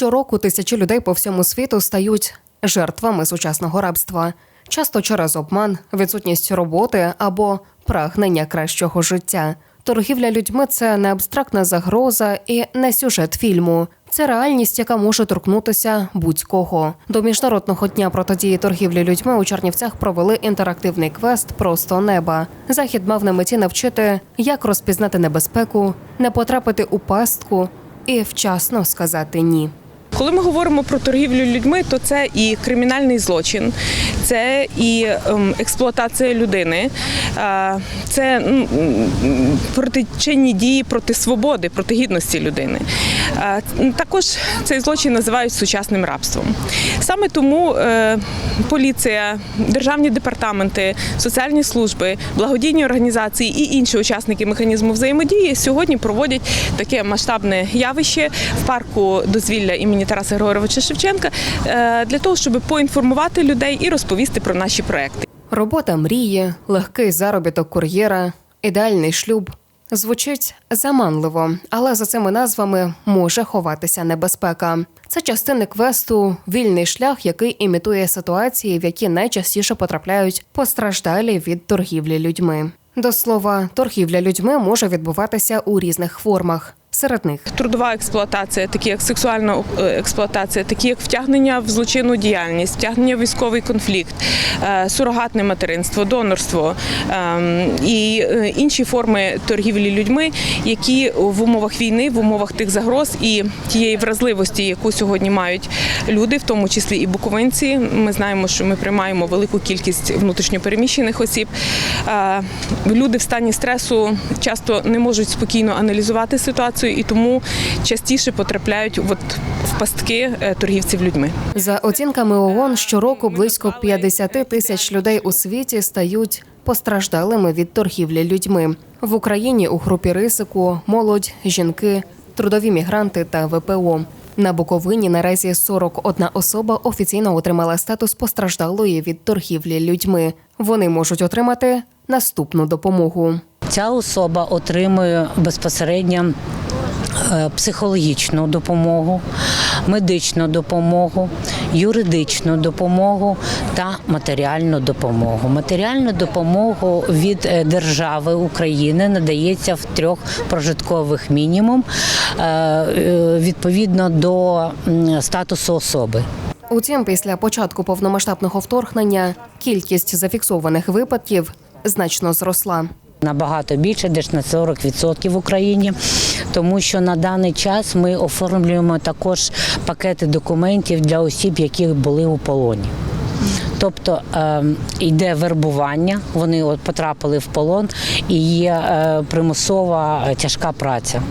Щороку тисячі людей по всьому світу стають жертвами сучасного рабства, часто через обман, відсутність роботи або прагнення кращого життя. Торгівля людьми це не абстрактна загроза і не сюжет фільму. Це реальність, яка може торкнутися будь-кого. До міжнародного дня протидії торгівлі людьми у Чернівцях провели інтерактивний квест Просто неба. Захід мав на меті навчити, як розпізнати небезпеку, не потрапити у пастку і вчасно сказати ні. Коли ми говоримо про торгівлю людьми, то це і кримінальний злочин, це і ем, експлуатація людини, е, це протичинні дії проти свободи, проти гідності людини. Е, Також цей злочин називають сучасним рабством. Саме тому е, поліція, державні департаменти, соціальні служби, благодійні організації і інші учасники механізму взаємодії сьогодні проводять таке масштабне явище в парку дозвілля імені Тараса Григоровича Шевченка е, для того, щоб поінформувати людей і розповісти про наші проекти. Робота мрії, легкий заробіток кур'єра, ідеальний шлюб. Звучить заманливо, але за цими назвами може ховатися небезпека. Це частини квесту Вільний шлях, який імітує ситуації, в які найчастіше потрапляють постраждалі від торгівлі людьми. До слова, торгівля людьми може відбуватися у різних формах. Серед них Трудова експлуатація, такі як сексуальна е, експлуатація, такі як втягнення в злочинну діяльність, втягнення в військовий конфлікт, е, сурогатне материнство, донорство ем, і е, інші форми торгівлі людьми, які в умовах війни, в умовах тих загроз і тієї вразливості, яку сьогодні мають люди, в тому числі і буковинці. Ми знаємо, що ми приймаємо велику кількість внутрішньопереміщених осіб. Люди в стані стресу часто не можуть спокійно аналізувати ситуацію і тому частіше потрапляють от в пастки е, торгівців людьми. За оцінками ООН, щороку близько 50 тисяч людей у світі стають постраждалими від торгівлі людьми. В Україні у групі ризику молодь, жінки, трудові мігранти та ВПО. На Буковині наразі 41 особа офіційно отримала статус постраждалої від торгівлі людьми. Вони можуть отримати наступну допомогу. Ця особа отримує безпосередньо е, психологічну допомогу, медичну допомогу, юридичну допомогу та матеріальну допомогу. Матеріальну допомогу від е, держави України надається в трьох прожиткових мінімум е, відповідно до статусу особи. Утім, після початку повномасштабного вторгнення кількість зафіксованих випадків значно зросла. Набагато більше, десь на 40% в Україні, тому що на даний час ми оформлюємо також пакети документів для осіб, які були у полоні. Тобто е, йде вербування, вони от потрапили в полон і є е, примусова е, тяжка праця.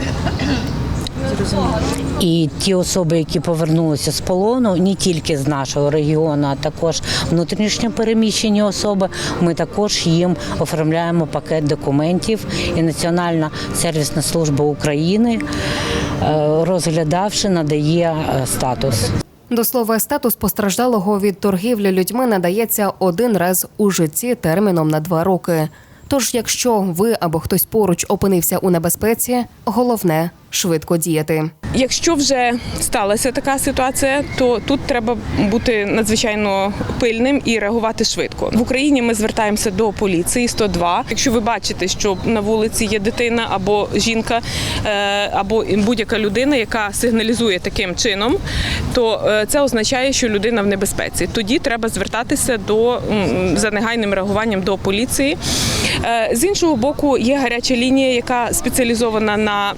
І ті особи, які повернулися з полону, не тільки з нашого регіону, а також внутрішньо переміщені особи, ми також їм оформляємо пакет документів. І Національна сервісна служба України, е, розглядавши, надає е, статус. До слова, статус постраждалого від торгівлі людьми надається один раз у житті терміном на два роки. Тож, якщо ви або хтось поруч опинився у небезпеці, головне швидко діяти. Якщо вже сталася така ситуація, то тут треба бути надзвичайно пильним і реагувати швидко. В Україні ми звертаємося до поліції 102. Якщо ви бачите, що на вулиці є дитина або жінка, е, або будь-яка людина, яка сигналізує таким чином, то е, це означає, що людина в небезпеці. Тоді треба звертатися до за негайним реагуванням до поліції. Е, З іншого боку, є гаряча лінія, яка спеціалізована на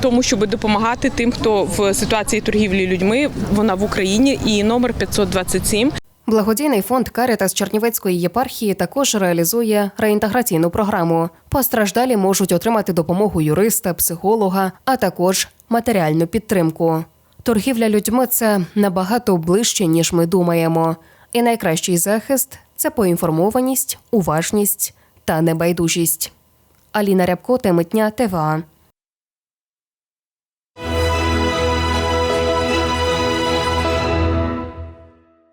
тому, щоб допомагати тим, хто в ситуації торгівлі людьми. Вона в Україні і номер 527. Благодійний фонд Карітас Чернівецької єпархії також реалізує реінтеграційну програму. Постраждалі можуть отримати допомогу юриста, психолога, а також матеріальну підтримку. Торгівля людьми це набагато ближче, ніж ми думаємо. І найкращий захист це поінформованість, уважність та небайдужість. Аліна Рябко, Темитня, ТВА.